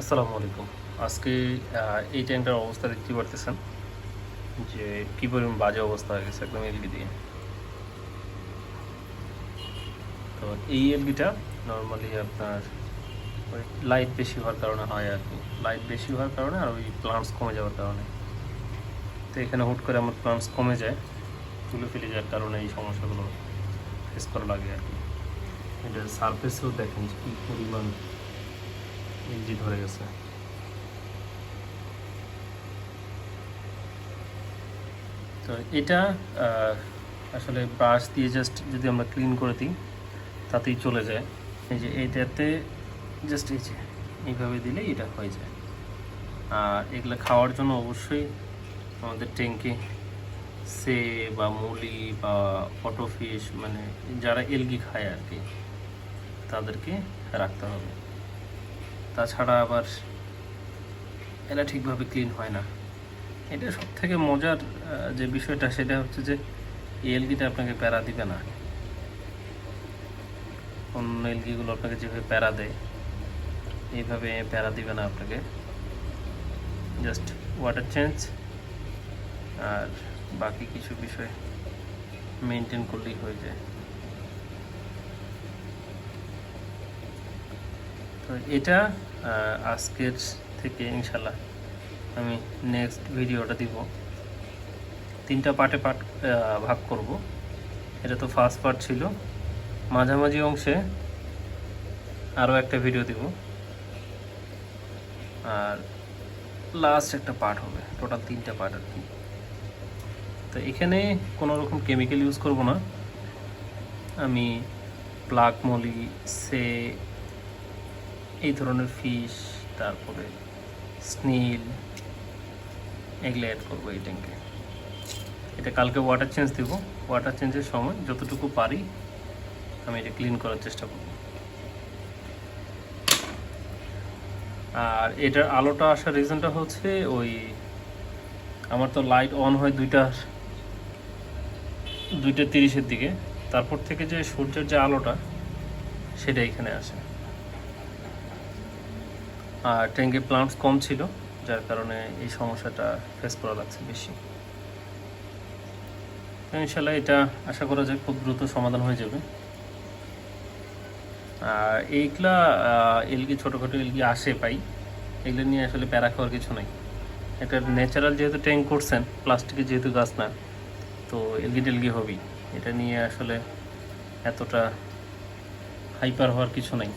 আসসালামু আলাইকুম। আজকে এই ট্যাঙ্কটার অবস্থা দেখতে পারতেছেন যে কী পরিমাণ বাজে অবস্থা হয়ে গেছে একদম এলগি দিয়ে। তো এই এলগিটা নর্মালি আপনার ওই লাইট বেশি হওয়ার কারণে হয় আর কি। লাইট বেশি হওয়ার কারণে আর ওই প্লান্টস কমে যাওয়ার কারণে। তো এখানে হুট করে আমার প্লান্টস কমে যায় তুলে ফেলে যাওয়ার কারণে এই সমস্যাগুলো ফেস করা লাগে আর কি। এটা সারফেসেও দেখেন যে কী পরিমাণ ইঞ্জি ধরে গেছে। তো এটা আসলে ব্রাশ দিয়ে জাস্ট যদি আমরা ক্লিন করে দিই, তাতেই চলে যায়। এই যে এইটাতে জাস্ট এই যে, এইভাবে দিলে এটা হয়ে যায়। আর এগুলো খাওয়ার জন্য অবশ্যই আমাদের ট্যাঙ্কে সে বা মুলি বা অটোফিশ মানে যারা এলগি খায় আর কি, তাদেরকে রাখতে হবে। তাছাড়া আবার এরা ঠিকভাবে ক্লিন হয় না। এটা সব থেকে মজার যে বিষয়টা, সেটা হচ্ছে যে এলগিটা আপনাকে প্যারা দিবে না। অন্য এলগিগুলো আপনাকে যেভাবে প্যারা দেয়, এইভাবে প্যারা দিবে না আপনাকে। জাস্ট ওয়াটার চেঞ্জ আর বাকি কিছু বিষয় মেনটেন করলেই হয়ে যায়। তো এটা আজকের থেকে ইনশাল্লাহ আমি নেক্সট ভিডিওটা দিব। তিনটা পার্টে পার্ট ভাগ করব। এটা তো ফার্স্ট পার্ট ছিল। মাঝামাঝি অংশে আরও একটা ভিডিও দিব। আর লাস্ট একটা পার্ট হবে। টোটাল তিনটা পার্ট আর কি। তো এখানে কোনো রকম কেমিক্যাল ইউজ করব না। আমি প্লাক মলি সে এই ধরনের ফিশ তারপরে স্নিল এগুলো অ্যাড করব এই ট্যাঙ্কে এটা কালকে ওয়াটার চেঞ্জ দেবো। ওয়াটার চেঞ্জের সময় যতটুকু পারি আমি এটা ক্লিন করার চেষ্টা করব। আর এটার আলোটা আসার রিজনটা হচ্ছে ওই আমার তো লাইট অন হয় দুইটার দুইটা তিরিশের দিকে। তারপর থেকে যে সূর্যের যে আলোটা, সেটা এখানে আসে। ট্যাঙ্কে প্লান্টস কম ছিল, যার কারণে এই সমস্যাটা ফেস করা লাগছে বেশি। ইনশাল্লাহ এটা আশা করা যায় খুব দ্রুত সমাধান হয়ে যাবে। আর এইগুলা এলগি, ছোটোখাটো এলগি আসে পাই। এগুলো নিয়ে আসলে প্যারা খাওয়ার কিছু নাই। এটা ন্যাচারাল যেহেতু ট্যাঙ্ক করছেন, প্লাস্টিকের যেহেতু গাছ না, তো এলগি টেলগি হবেই। এটা নিয়ে আসলে এতটা হাইপার হওয়ার কিছু নাই।